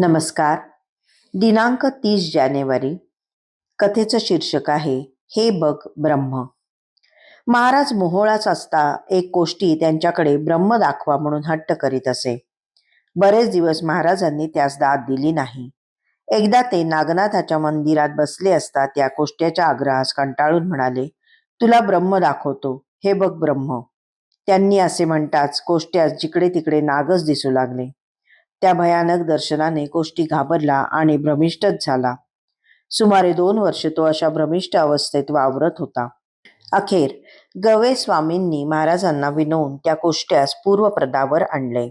नमस्कार. दिनांक तीस जानेवारी. कथेचं शीर्षक आहे हे बघ ब्रह्म. महाराज मोहोळाच असता एक गोष्टी त्यांच्याकडे ब्रह्म दाखवा म्हणून हट्ट करीत असे. बरेच दिवस महाराजांनी त्यास दाद दिली नाही. एकदा ते नागनाथाच्या मंदिरात बसले असता त्या कोष्ट्याच्या आग्रहास कंटाळून म्हणाले तुला ब्रह्म दाखवतो हे बघ ब्रह्म. त्यांनी असे म्हणताच कोष्ट्यास जिकडे तिकडे नागच दिसू लागले. त्या भयानक दर्शनाने कोष्टी घाबरला आणि भ्रमिष्टच झाला. सुमारे दोन वर्ष तो अशा भ्रमिष्ट अवस्थेत वावरत होता. अखेर गवे स्वामींनी महाराजांना विनवून त्या कोष्ट्यास पूर्वप्रदावर आणले.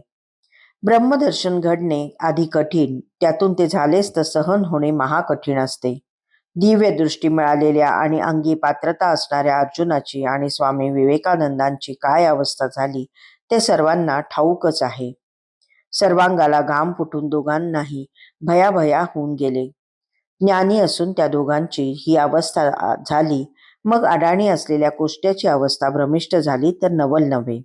ब्रह्मदर्शन घडणे आधी कठीण त्यातून ते झालेच तर सहन होणे महाकठीण असते. दिव्य दृष्टी मिळालेल्या आणि अंगी पात्रता असणाऱ्या अर्जुनाची आणि स्वामी विवेकानंदांची काय अवस्था झाली ते सर्वांना ठाऊकच आहे. सर्वांगाला घाम फुटून दोघांनाही भयाभया होऊन गेले. ज्ञानी असून त्या दोघांची ही अवस्था झाली. मग अडाणी असलेल्या कोष्ट्याची अवस्था भ्रमिष्ट झाली तर नवल नव्हे.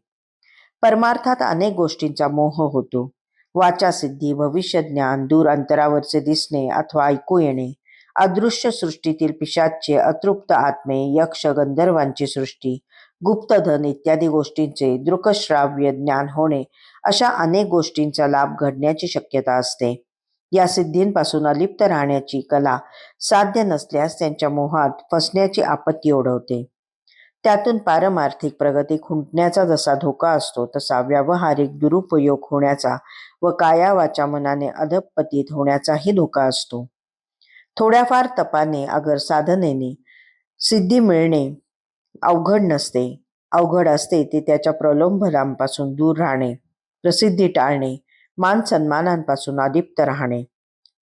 परमार्थात अनेक गोष्टींचा मोह होतो. वाचा सिद्धी भविष्य ज्ञान दूर अंतरावरचे दिसणे अथवा ऐकू येणे अदृश्य सृष्टीतील पिशाचे अतृप्त आत्मे यक्ष गंधर्वांची सृष्टी गुप्तधन इत्यादी गोष्टींचे दृकश्राव्य ज्ञान होणे अशा अनेक गोष्टींचा लाभ घडण्याची शक्यता असते. या सिद्धींपासून अलिप्त राहण्याची कला साध्य नसल्यास त्यांच्या मोहात फसण्याची आपत्ती ओढवते. त्यातून पारमार्थिक प्रगती खुंटण्याचा जसा धोका असतो तसा व्यावहारिक दुरुपयोग होण्याचा व काया वाचा मनाने अधपतीत होण्याचाही धोका असतो. थोड्याफार तपाने अगर साधनेने सिद्धी मिळणे अवघड नसते. अवघड असते ते त्याच्या प्रलोभनांपासून दूर राहणे प्रसिद्धी टाळणे मान सन्मानांपासून अलिप्त राहणे.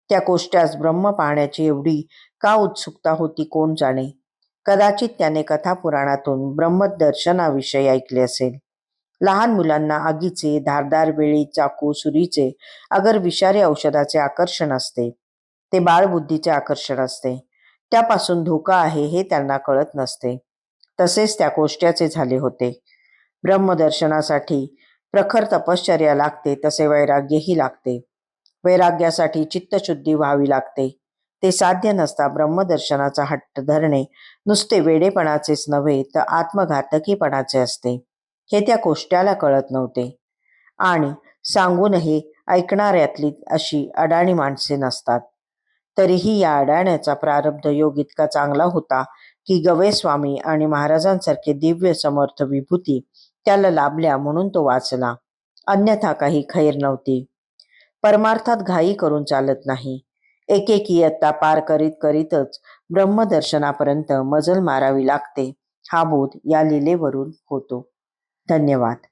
त्या कोष्ट्यास ब्रह्म पाहण्याची एवढी का उत्सुकता होती कोण जाणे? कदाचित त्याने कथापुराणातून ब्रह्मदर्शनाविषयी ऐकले असेल. लहान मुलांना आगीचे धारदार वेळी चाकू सुरीचे अगर विषारी औषधाचे आकर्षण असते. ते बाळबुद्धीचे आकर्षण असते. त्यापासून धोका आहे हे त्यांना कळत नसते. तसेच त्या कोष्ट्याचे झाले होते. ब्रह्मदर्शनासाठी प्रखर तपश्चर्या लागते तसे वैराग्यही लागते. वैराग्यासाठी चित्तशुद्धी व्हावी लागते. ते साध्य नसता ब्रह्मदर्शनाचा हट्ट धरणे नुसते वेडेपणाचेच नव्हे तर आत्मघातकीपणाचे असते. हे त्या कोष्ट्याला कळत नव्हते. आणि सांगूनही ऐकणाऱ्यातली अशी अडाणी माणसे नसतात. तरीही या अडाण्याचा प्रारब्ध योग इतका चांगला होता की गवेस्वामी आणि महाराजांसारखे दिव्य समर्थ विभूती त्याला लाभल्या म्हणून तो वाचला. अन्यथा काही खैर नव्हती. परमार्थात घाई करून चालत नाही. एकेकी इयत्ता पार करीत करीतच ब्रह्मदर्शनापर्यंत मजल मारावी लागते हा बोध या लिलेवरून होतो. धन्यवाद.